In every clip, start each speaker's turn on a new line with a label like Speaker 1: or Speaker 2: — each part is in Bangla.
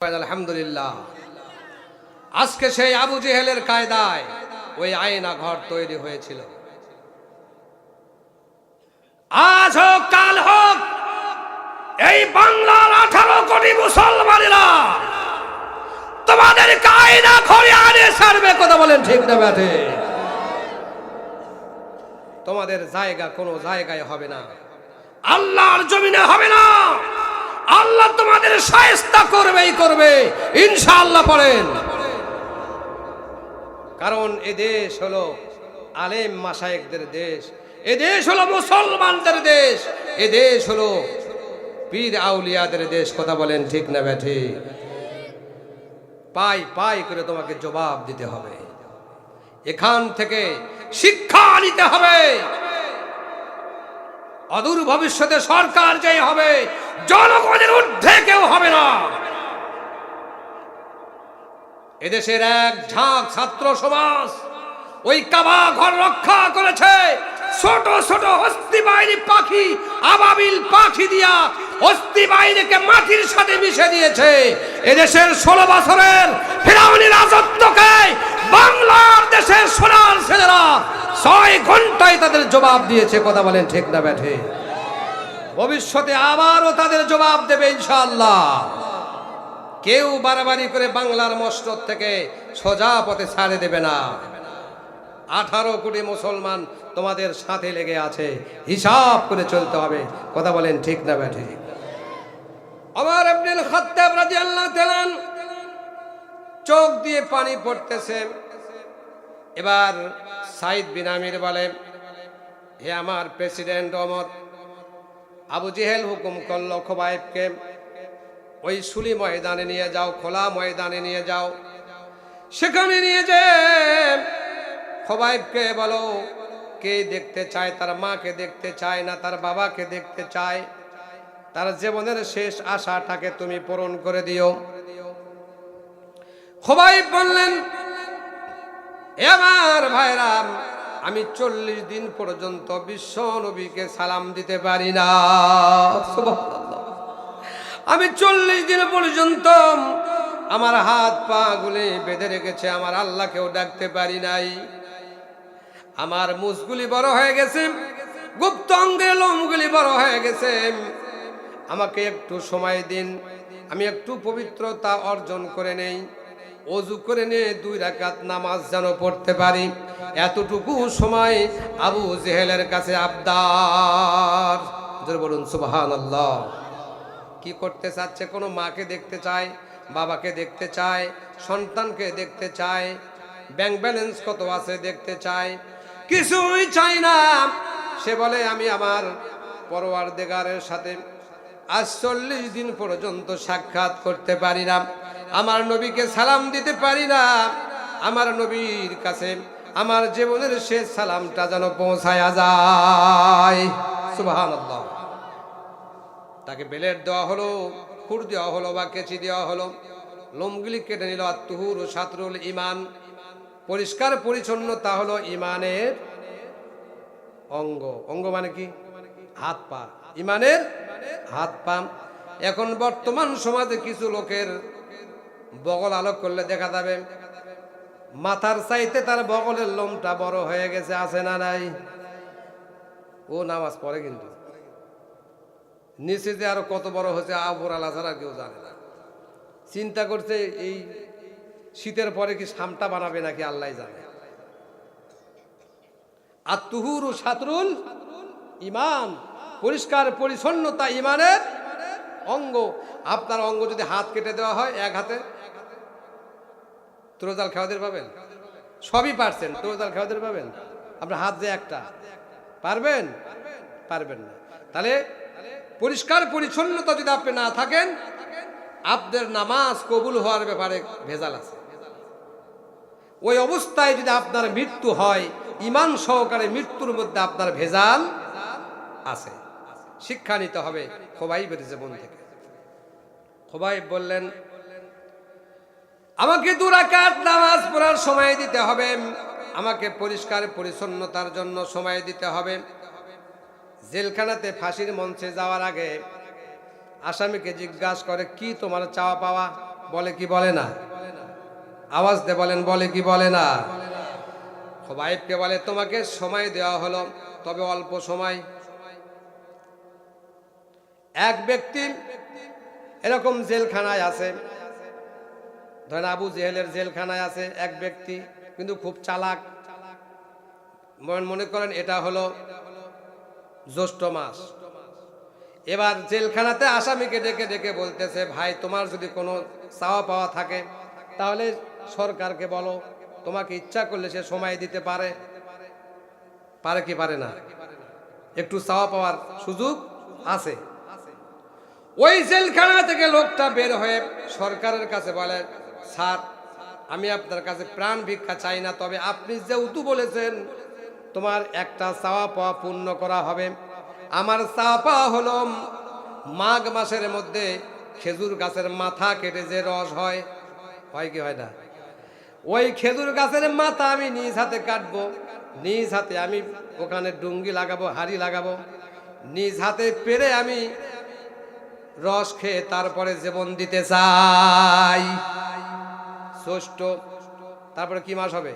Speaker 1: আলহামদুলিল্লাহ। আজকে সেই আবু জেহেলের কায়দায় ওই আয়না ঘর তৈরি হয়েছিল। আজ হোক, কাল হোক, এই বাংলার আঠারো কোটি মুসলমানেরা তোমাদের কায়দা ঘরে আনে সারবে কথা বলেন ঠিক না ব্যাটে তোমাদের জায়গা কোনো জায়গায় হবে না। আল্লাহর জমিনে হবে না। আল্লাহ তোমাদের সায়স্তা করবেই করবে। ইনশাআল্লাহ পড়েন। কারণ এ দেশ হলো আলেম মাসায়েকদের দেশ, এ দেশ হলো মুসলমানদের দেশ, এ দেশ হলো পীর আউলিয়াদের দেশ। কথা বলেন ঠিক না ব্যাঠি? পাই পাই করে তোমাকে জবাব দিতে হবে। এখান থেকে শিক্ষা নিতে হবে। অদূর ভবিষ্যতে সরকার যে হবে, জনগণের ঊর্ধ্বে কেউ হবে না। এদেশের এক ঝাঁক ছাত্র সমাজ ওই কাবা ঘর রক্ষা করেছে। ছোট ছোট হস্তি বাহিনী পাখি, আবাবিল পাখি দিয়া হস্তি বাহিনীকে মাটির সাথে মিশে দিয়েছে। এদেশের ষোলো বছরের ফেরাউনি রাজত্বকে বাংলার দেশের সোনার ছেলেরা ছয় ঘন্টায় তাদের জবাব দিয়েছে, কথা বলেন ঠিক না ব্যাঠে। ভবিষ্যতে আবারও তাদের জবাব দেবে ইনশাল্লাহ কেউ বাড়াবাড়ি করে বাংলার মসনদ থেকে সোজা পথে ছাড়ে দেবে না। আঠারো কোটি মুসলমান তোমাদের সাথে লেগে আছে, হিসাব করে চলতে হবে, কথা বলেন ঠিক না ব্যাঠে। আমার আব্দুল খাত্তাব রাদিয়াল্লাহু তাআলা চোখ দিয়ে পানি পড়তেছে। এবার সাইদ বিন আমির বলে, হে আমার প্রেসিডেন্ট অমর আবু জেহেল হুকুম করল খোবাইবকে ওই সুলি ময়দানে নিয়ে যাও, খোলা ময়দানে নিয়ে যাও। সেখানে নিয়ে যে খোবাইবকে বলো, কে দেখতে চায়? তার মাকে দেখতে চায় না, তার বাবাকে দেখতে চায়? তার জীবনের শেষ আশাটাকে তুমি পূরণ করে দিও। খোবাইব বললেন "হে আমার ভাইরাম আমি চল্লিশ দিন পর্যন্ত বিশ্ব নবীকে সালাম দিতে পারি না। আমি চল্লিশ দিন পর্যন্ত আমার হাত পা গুলি বেঁধে রেখেছে, আমার আল্লাহকেও ডাকতে পারি নাই। আমার মুসগুলি বড় হয়ে গেছে, গুপ্ত অঙ্গের লোমগুলি বড় হয়ে গেছে। আমাকে একটু সময় দিন, আমি একটু পবিত্রতা অর্জন করে নেই। অজু করে নিয়ে দুই রাকাত নামাজ যেন পড়তে পারি। এতটুকু সময় আবু জেহেলের কাছে আবদার। বলুন সুবাহান আল্লাহ কি করতে চাচ্ছে? কোনো মাকে দেখতে চায়, বাবাকে দেখতে চায়, সন্তানকে দেখতে চায়, ব্যাংক ব্যালেন্স কত আছে দেখতে চায়? কিছুই চাই না। সে বলে, আমি আমার পরোয়ার দেগারের সাথে আজ চল্লিশ দিন পর্যন্ত সাক্ষাৎ করতে পারি না। আমার নবীকে সালাম দিতে পারি না। আমার নবীর কাছে আমার জীবনের শেষ সালামটা যেন পৌঁছায়া যায়। সুবাহান তাকে বেলেট দেওয়া হলো, খুর দেওয়া হলো বা কেচি দেওয়া হলো। লোমগুলি কেটে নিল আত্মহুর ও সাতরুল ইমান পরিষ্কার পরিচ্ছন্নতা হলো ইমানের অঙ্গ। অঙ্গ মানে কি? হাত পা। ইমানের হাত পা। এখন বর্তমান সমাজে কিছু লোকের বগল আলোক করলে দেখা যাবে। মাথার চাইতে তার বগলের লোমটা বড় হয়ে গেছে, আছে না নাই? ও নামাজ পড়ে কিন্তু। নিচে যে আরও কত বড় হয়েছে, আবর আলা ছাড়া কেউ জানে না। চিন্তা করছে, এই শীতের পরে কি সামটা বানাবে নাকি আল্লাহ জানে। আর তুহুর ও সাতরুল ইমান, পরিষ্কার পরিচ্ছন্নতা ইমানের অঙ্গ। আপনার অঙ্গ যদি হাত কেটে দেওয়া হয়, এক হাতে তুরোজাল খেওয়াদের পাবেন? সবই পারছেন। তুরোজাল খেওয়াদের পাবেন? আপনার হাত যে একটা। পারবেন? পারবেন না। তাহলে পরিষ্কার পরিচ্ছন্নতা যদি আপনি না থাকেন আপনার নামাজ কবুল হওয়ার ব্যাপারে ভেজাল আছে। ওই অবস্থায় যদি আপনার মৃত্যু হয় ইমান সহকারে মৃত্যুর মধ্যে আপনার ভেজাল আছে। শিক্ষা নিতে হবে খোবাইবের জীবন থেকে। খোবাইব বললেন আমাকে দুরাকাত নামাজ পড়ার সময় দিতে হবে। আমাকে পরিষ্কার পরিচ্ছন্নতার জন্য সময় দিতে হবে। জেলখানাতে ফাঁসির মঞ্চে যাওয়ার আগে আসামিকে জিজ্ঞাসা করে, কি তোমার চাওয়া পাওয়া? বলে কি বলে না। আওয়াজ দে বলেন, বলে কি বলে না? খোবাইবকে বলে, তোমাকে সময় দেওয়া হলো, তবে অল্প সময়। এক ব্যক্তি এরকম জেলখানায় আছে। ধরেন আবু জেহেলের জেলখানায় আছে এক ব্যক্তি, কিন্তু খুব চালাক। মনে করেন এটা হলো জ্যৈষ্ঠ মাস। এবার জেলখানাতে আসামিকে ডেকে ডেকে বলতেছে, ভাই, তোমার যদি কোনো চাওয়া পাওয়া থাকে, তাহলে সরকারকে বলো। তোমাকে ইচ্ছা করলে সে সময় দিতে পারে। পারে কি পারে না? একটু চাওয়া পাওয়ার সুযোগ আছে। ওই জেলখানা থেকে লোকটা বের হয়ে সরকারের কাছে বলে স্যার, আমি আপনার কাছে প্রাণ ভিক্ষা চাই না, তবে আপনি যেহেতু বলেছেন, তোমার একটা চাওয়া পাওয়া পূর্ণ করা হবে। আমার চাওয়া পাওয়া হলো, মাঘ মাসের মধ্যে খেজুর গাছের মাথা কেটে যে রস হয় হয় কি হয় না? ওই খেজুর গাছের মাথা আমি নিজ হাতে কাটবো, নিজ হাতে আমি ওখানে ডুঙ্গি লাগাবো, হাড়ি লাগাবো, নিজ হাতে পেরে আমি রস খেয়ে তারপরে জীবন দিতে চাই। ষষ্ঠ, তারপরে কি মাস হবে?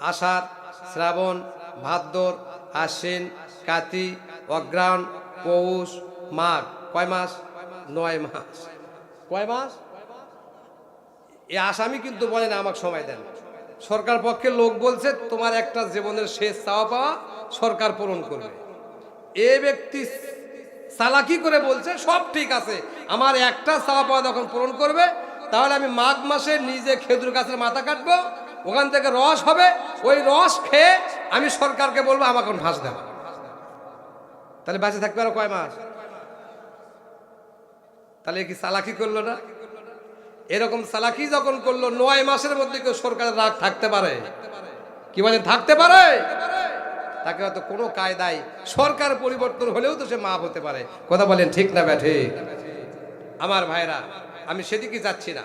Speaker 1: আষাঢ়, শ্রাবণ, ভাদ্র, আশ্বিন, কাতি, অগ্রাণ, পৌষ, মাঘ। কয় মাস? নয় মাস। কয় মাস? এই আসামি কিন্তু বলেন আমাকে সময় দেন। সরকার পক্ষে লোক বলছে, তোমার একটা জীবনের শেষ চাওয়া পাওয়া সরকার পূরণ করবে। এ ব্যক্তি চালাকি করে বলছে, সব ঠিক আছে, আমার একটা চাওয়া পাওয়া যখন পূরণ করবে তাহলে আমি মাঘ মাসে নিজে খেজুর গাছের মাথা কাটবো, ওখান থেকে রস হবে, ওই রস খেয়ে আমি সরকারকে বলব আমাকে ফাঁস দেব তাহলে বেঁচে থাকবে আরও কয় মাস? তাহলে কি চালাকি করল না? এরকম চালাকি যখন করল, নয় মাসের মধ্যে কেউ সরকারের রাগ থাকতে পারে। কি বলেন থাকতে পারে? তাকে হয়তো কোনো কায়দায় সরকার পরিবর্তন হলেও তো সে মাপ হতে পারে। কথা বলেন ঠিক না ব্যাঠে? আমার ভাইরা আমি সেদিকে যাচ্ছি না।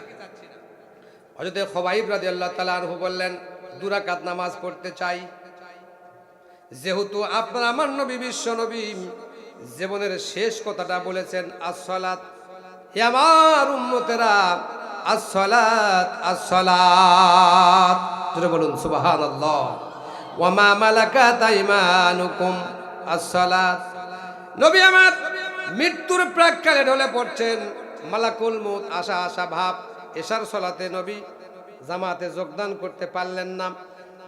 Speaker 1: হজরত খবাইব রাজি আল্লাহ তালা আনহু বললেন দুরাকাত নামাজ পড়তে চাই। যেহেতু আপনার আমার নবী, বিশ্ব নবী, জীবনের শেষ কথাটা বলেছেন আসলাত হে আমার উম্মতেরা আসলাত আসলাত জোরে বলুন, সুবহানাল্লাহ। ওয়ামা মালাকাত আইমানুকুম, আসসালাত। নবী আমার মৃত্যুর প্রাককালে ঢলে পড়ছেন। মালাকুল মউত, আশা আশা, ভাব, এশার সলাতে নবী, জামাতে যোগদান করতে পারলেন না।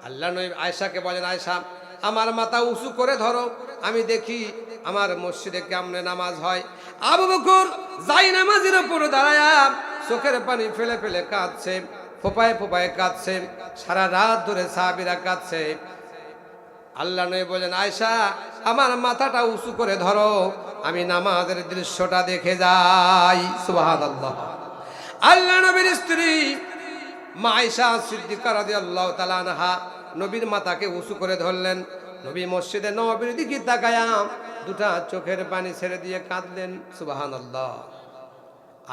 Speaker 1: আল্লাহ নবী আয়সাকে বলেন আয়সা আমার মাথা উঁচু করে ধরো, আমি দেখি আমার মসজিদে কেমনে নামাজ হয়। আবু বকুর যাই নামাজের উপরে দাঁড়ায়, চোখের পানি ফেলে ফেলে কাঁদছে, ফোপায় ফোপায় কাঁদছে, সারা রাত ধরে সাহাবিরা কাঁদছে। আল্লাহ নয় বলেন আয়সা আমার মাথাটা উঁচু করে ধরো, আমি নামাজের দৃশ্যটা দেখে যাই। সুবাহান আল্লাহ আল্লাহ নবীর স্ত্রী মা আয়সা সিদ্দিকা রাদিয়াল্লাহু তাআলা আনহা নবীর মাথাকে উঁচু করে ধরলেন। নবী মসজিদে নবীর দিকে তাকায়া দুটা চোখের পানি ছেড়ে দিয়ে কাঁদলেন। সুবাহান আল্লাহ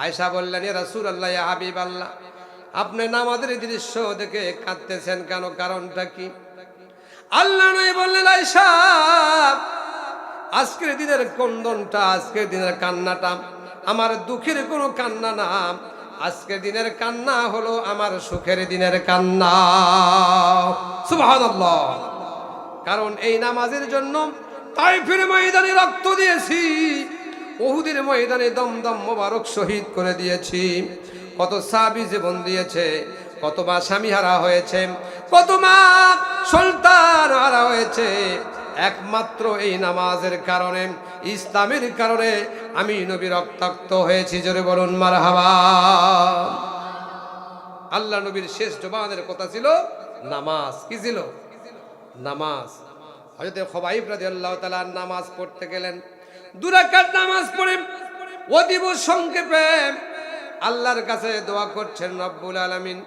Speaker 1: আয়সা বললেন রাসুল আল্লাহ হাবিব আল্লাহ আপনি নামাজের দৃশ্য দেখে কাঁদতেছেন কেন? কারণটা কি? আল্লাহ নয় বললেন আজকের দিনের কন্দনটা, আজকের দিনের কান্নাটা, আমার দুঃখের কোনো কান্না না। আজকের দিনের কান্না হলো আমার সুখের দিনের কান্না। কারণ এই নামাজের জন্য তাইফের ময়দানে রক্ত দিয়েছি ওহুদের ময়দানে দমদম মোবারক শহীদ করে দিয়েছি। কত সাবি জীবন দিয়েছে কত মা স্বামী হারা হয়েছে কত মা সন্তান হারা হয়েছে। একমাত্র এই নামাজের কারণে, ইসলামের কারণে আমি নবী রক্তাক্ত হয়েছি, জোরে বলুন মার আল্লাহ নবীর শেষ জবানের কথা ছিল, নামাজ কি ছিল? নামাজ। হয়তো খবাইব রাজি আল্লাহ তালা নামাজ পড়তে গেলেন। দুরাকার নামাজ পড়ে অতীব সংক্ষেপে আল্লাহর কাছে দোয়া করছেন, রব্বুল আলমিন।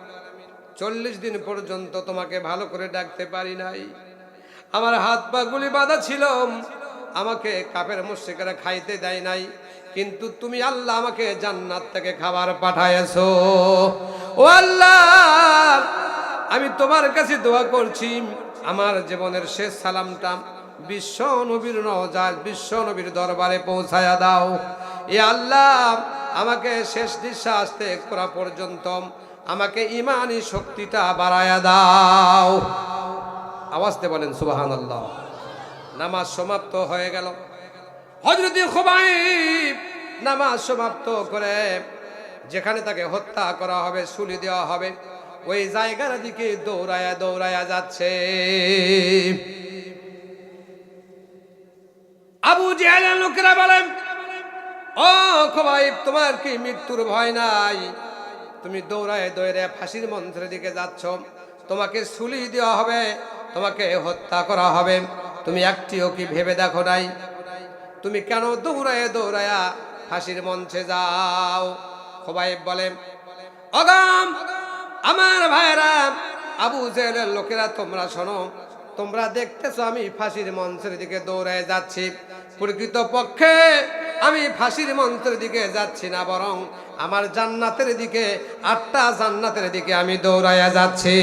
Speaker 1: চল্লিশ দিন পর্যন্ত তোমাকে ভালো করে ডাকতে পারি নাই। আমার হাত পা গুলি বাঁধা ছিল। আমাকে কাপের মুশ্রিকেরা খাইতে দেয় নাই। কিন্তু তুমি আল্লাহ আমাকে জান্নাত থেকে খাবার পাঠায়ছো। ও আল্লাহ, আমি তোমার কাছে দোয়া করছি। আমার জীবনের শেষ সালামটা বিশ্ব নবীর নজার বিশ্ব নবীর দরবারে পৌঁছায়া দাও। এ আল্লাহ, আমাকে শেষ নিঃশ্বাস ত্যাগ করা পর্যন্ত আমাকে ইমানি শক্তিটা বাড়ায়া দাও। আওয়াজতে বলেন সুবাহান আল্লাহ নামাজ সমাপ্ত হয়ে গেল। হজরতি খুবাইব নামাজ সমাপ্ত করে যেখানে তাকে হত্যা করা হবে সুলি দেওয়া হবে, ওই জায়গার দিকে দৌড়ায়া দৌড়ায়া যাচ্ছে। আবু জেহেলের লোকেরা বলেন, ও খোবাইব, তোমার কি মৃত্যুর ভয় নাই? তুমি দৌড়ায় দৌড়ে ফাঁসির মন্ত্রের দিকে যাচ্ছ। তোমাকে সুলি দেওয়া হবে, তোমাকে হত্যা করা হবে। তুমি একটিও কি ভেবে দেখো নাই? তুমি কেন দৌড়ায় দৌড়ায়া ফাঁসির মঞ্চে যাও? খোবাইব বলে, অগাম, আমার ভাইরা, আবু জেলের লোকেরা, তোমরা শোনো, তোমরা দেখতেছো আমি ফাঁসির মঞ্চের দিকে দৌড়ায় যাচ্ছি। প্রকৃত পক্ষে আমি ফাঁসির মঞ্চের দিকে যাচ্ছি না বরং আমার জান্নাতের দিকে, আটটা জান্নাতের দিকে আমি দৌড়াইয়া যাচ্ছি।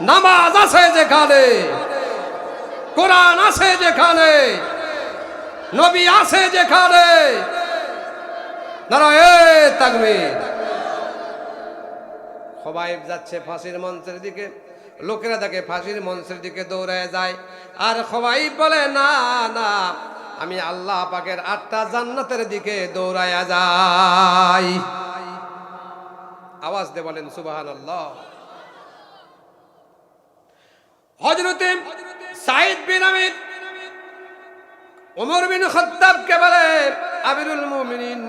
Speaker 1: নামাজ আছে যেখানে, কোরআন আছে যেখানে, নবী আছে যেখানে। নারায় তাকবীর! যাচ্ছে ফাঁসির মঞ্চের দিকে। লোকেরা দেখে ফাঁসির মঞ্চের দিকে দৌড়ায় যায়। আর খবাইব বলে, না না, আমি আল্লাহ পাকের আটটা জান্নাতের দিকে দৌড়ায়া যাই। আওয়াজ দে বলেন সুবাহান আল্লাহ হজরতে সাইদ বিন আমির, ওমর বিন খত্তাবকে বলে মুমিনিন,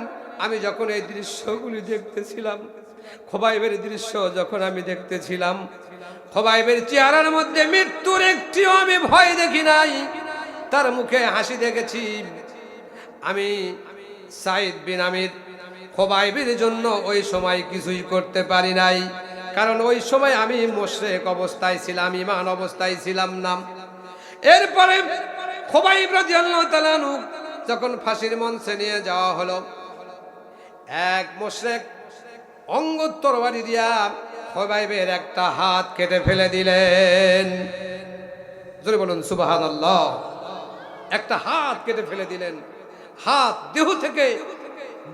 Speaker 1: আমি যখন এই দৃশ্যগুলি দেখতেছিলাম, খোবাইবের দৃশ্য যখন আমি দেখতেছিলাম খোবাইবের চেহারার মধ্যে মৃত্যুর একটিও আমি ভয় দেখি নাই। তার মুখে হাসি দেখেছি। আমি সাইদ বিন আমির খোবাইবের জন্য ওই সময় কিছুই করতে পারি নাই। কারণ ওই সময় আমি মোশরেক অবস্থায় ছিলাম ইমান অবস্থায় ছিলাম না। এরপরে খোবাইব রাদিয়াল্লাহু তাআলা আনহু যখন ফাঁসির মঞ্চে নিয়ে যাওয়া হলো, এক মোশরেক অঙ্গোত্তর বাড়ি দিয়া খোবাইবের একটা হাত কেটে ফেলে দিলেন। জোরে বলুন সুবাহান একটা হাত কেটে ফেলে দিলেন। হাত দেহ থেকে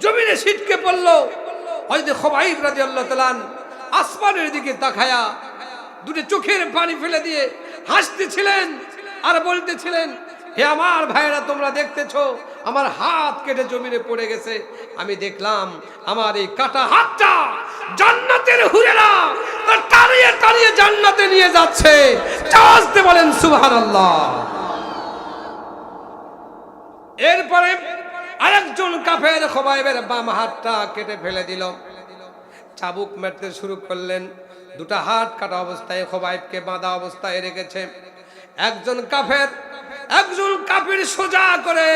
Speaker 1: জমিনে ছিটকে পড়ল। হয়তো খোবাইব রাজি আল্লাহ তালান আসমানের দিকে তাকায়া দুটো চোখের পানি ফেলে দিয়ে হাসতেছিলেন আর বলতেছিলেন, হে আমার ভাইরা তোমরা দেখতেছো, আমার হাত কেটে জমিনে পড়ে গেছে। আমি দেখলাম, আমার এই কাটা হাতটা জান্নাতের হুরেরা টানিয়ে টানিয়ে জান্নাতে নিয়ে যাচ্ছে। চাওয়াজতে বলেন, সুবহানাল্লাহ। এরপরে আরেকজন কাফের খোবাইবের বাম হাতটা কেটে ফেলে দিল। চাবুক মারতে শুরু করলেন। দুটা হাত কাটা অবস্থায় খোবাইবকে বাঁধা অবস্থায় রেখেছে। একজন কাফের একজন কাফের সোজা করে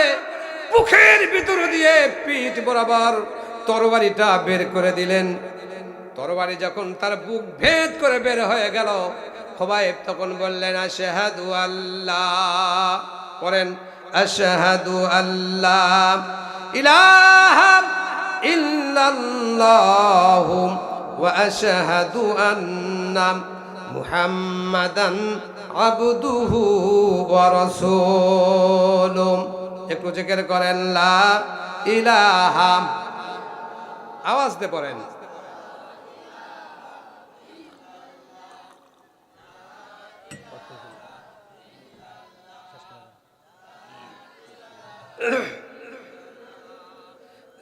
Speaker 1: মুখের ভিতর দিয়ে পিঠ বরাবর তরবারিটা বের করে দিলেন। তরবারি যখন তার বুক ভেদ করে বের হয়ে গেল খোবাইব তখন বললেন, আশহাদু আল্লাহ। করেন আশহাদু আল্লাহ। ইলাহা ইল্লাল্লাহু ওয়া আশহাদু আন্না মুহাম্মাদান আবদুহু ওয়া রাসূলুহু একটু জিকির করেন, লা ইলাহা। আওয়াজ দিয়ে পড়েন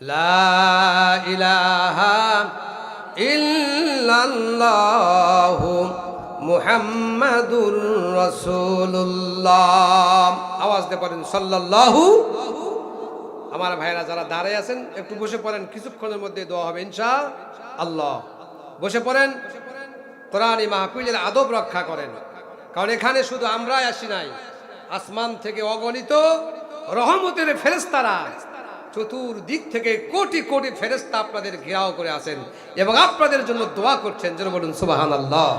Speaker 1: لا إله إلا الله محمد رسول الله আওয়াজ দিয়ে পড়েন সাল্লাল্লাহু আমার ভাইরা যারা দাঁড়ায় আছেন একটু বসে পড়েন কিছুক্ষণের মধ্যে দোয়া হবে ইনশা আল্লাহ বসে পড়েন কোরআন মাহফিলের আদব রক্ষা করেন কারণ এখানে শুধু আমরাই আসি নাই আসমান থেকে অগণিত রহমতের ফেরেস্তারা চতুর্দিক থেকে কোটি কোটি ফেরেস্তা আপনাদের ঘেরাও করে আসেন এবং আপনাদের জন্য দোয়া করছেন যেন বলুন সুবাহান আল্লাহ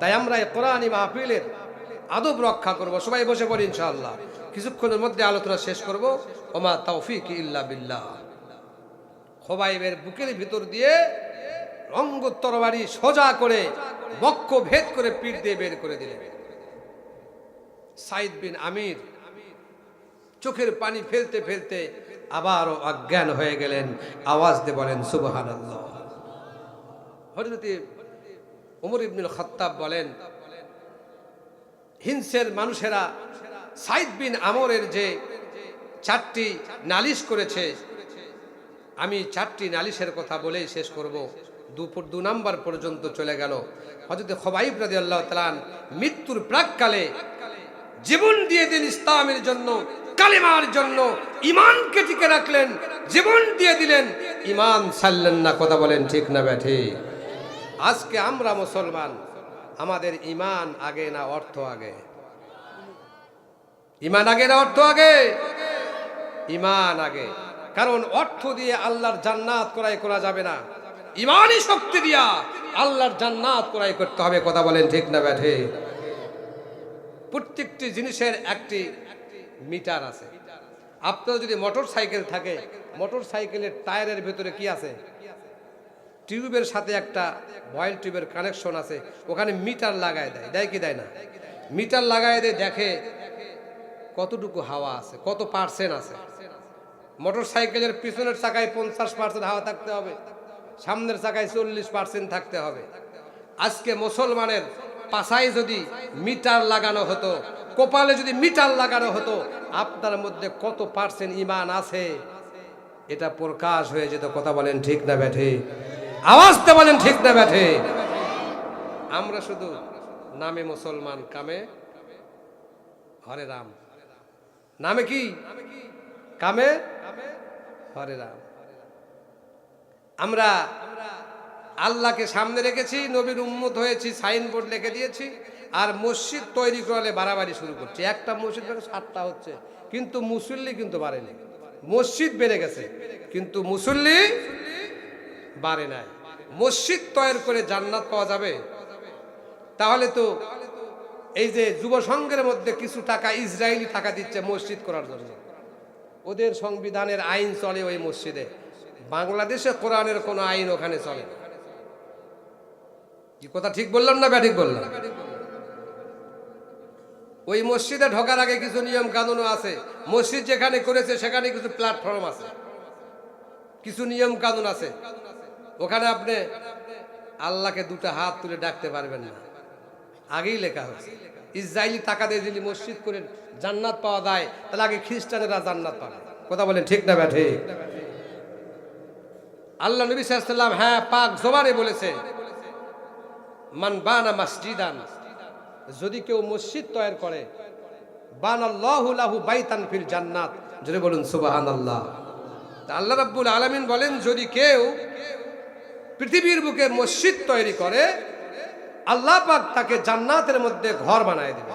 Speaker 1: তাই আমরা কোরআনী মাহফিলের আদব রক্ষা করব। সবাই বসে পড়ি, ইনশাআল্লাহ। কিছুক্ষণের মধ্যে আলোচনা শেষ করব। ওমা তৌফিক ইল্লা বিল্লাহ। খোবাইবের বুকের ভিতর দিয়ে রঙ্গ তরবারি সোজা করে, বক্ষ ভেদ করে, পিঠ দিয়ে বের করে দিলেন। সাইদ বিন আমির চোখের পানি ফেলতে ফেলতে আবারও অজ্ঞান হয়ে গেলেন। আওয়াজ দিয়ে বলেন সুবহান হজরতে উমর ইবনুল খত্তাব বলেন, হিংসের মানুষেরা সাইদ বিন আমরের যে চারটি নালিশ করেছে, আমি চারটি নালিশের কথা বলেই শেষ করব। দুপুর দু নাম্বার পর্যন্ত চলে গেল। হজরত খবাইব রাজি আল্লাহ তালান মৃত্যুর প্রাককালে জীবন দিয়ে দিন ইসলামের জন্য। কালেমার জন্য ইমানকে টিকে রাখলেন, জীবন দিয়ে দিলেন। ইমান ছাড়লেন না কথা বলেন, ঠিক না ব্যাঠে? আজকে আমরা মুসলমান, আমাদের ইমান আগে না অর্থ আগে? ইমান আগে না অর্থ আগে? ইমান আগে। কারণ অর্থ দিয়ে আল্লাহর জান্নাত করাই করা যাবে না। ইমানই শক্তি দিয়া আল্লাহর জান্নাত করাই করতে হবে, কথা বলেন, ঠিক না ব্যাঠে? প্রত্যেকটি জিনিসের একটি মিটার আছে। আপনার যদি মোটর সাইকেল থাকে, মোটর সাইকেলের টায়ারের ভেতরে কি আছে? টিউবের সাথে একটা বয়েল টিউবের কানেকশন আছে, ওখানে মিটার লাগায় দেয়। দেয় কি দেয় না? মিটার লাগায় দেয়, দেখে কতটুকু হাওয়া আছে, কত পার্সেন্ট আছে। মোটর সাইকেলের পিছনের চাকায় পঞ্চাশ পার্সেন্ট হাওয়া থাকতে হবে, সামনের চাকায় চল্লিশ পার্সেন্ট থাকতে হবে। আজকে মুসলমানের পাশায় যদি মিটার লাগানো হতো, কপালে যদি মিটার লাগানো হতো, আপনার মধ্যে কত পার্সেন্ট ইমান আছে? এটা প্রকাশ হয়ে যেত, কথা বলেন ঠিক না ব্যাঠে? আওয়াজটা বলেন ঠিক না ব্যাঠে? আমরা শুধু নামে মুসলমান, কামে হরে রাম। নামে কি? কামে হরে রাম। আমরা আল্লাহকে সামনে রেখেছি, নবীর উম্মত হয়েছি, সাইনবোর্ড লিখে দিয়েছি, আর মসজিদ তৈরি করলে বাড়াবাড়ি শুরু করছে। একটা মসজিদ থেকে সাতটা হচ্ছে, কিন্তু মুসল্লি কিন্তু বাড়েনি। মসজিদ বেড়ে গেছে, কিন্তু মুসল্লি বাড়ে নাই। মসজিদ তৈরি করে জান্নাত পাওয়া যাবে? তাহলে তো এই যে যুব সংঘের মধ্যে কিছু টাকা ইসরায়েলি টাকা দিচ্ছে মসজিদ করার জন্য। ওদের সংবিধানের আইন চলে ওই মসজিদে। বাংলাদেশে কোরআনের কোনো আইন ওখানে চলে না। কি কথা ঠিক বললাম না ব্যাঠিক বললাম? ওই মসজিদে ঢোকার আগে কিছু নিয়ম কানুনও আছে। মসজিদ যেখানে করেছে, সেখানে কিছু প্ল্যাটফর্ম আছে। কিছু নিয়ম কানুন আছে। ওখানে আপনি আল্লাহকে দুটো হাত তুলে ডাকতে পারবেন না। আগেই লেখা হয়েছে ইসরায়েলি টাকা দিয়ে যদি মসজিদ করে জান্নাত পাওয়া যায়, তাহলে আগে খ্রিস্টানেরা জান্নাত পাবে। কথা বলেন ঠিক না ব্যাঠে আল্লাহ নবী সাল্লাম হ্যাঁ পাক জোবারে বলেছে মান বানা মসজিদান। যদি কেউ মসজিদ তৈরি করে বান আল্লাহু বাইতান ফিল জান্নাত। যদি বলুন, সুবহানাল্লাহ। আল্লাহ রাব্বুল আলামিন বলেন, যদি কেউ পৃথিবীর বুকে মসজিদ তৈরি করে, আল্লাহ পাক তাকে জান্নাতের মধ্যে ঘর বানায় দেবে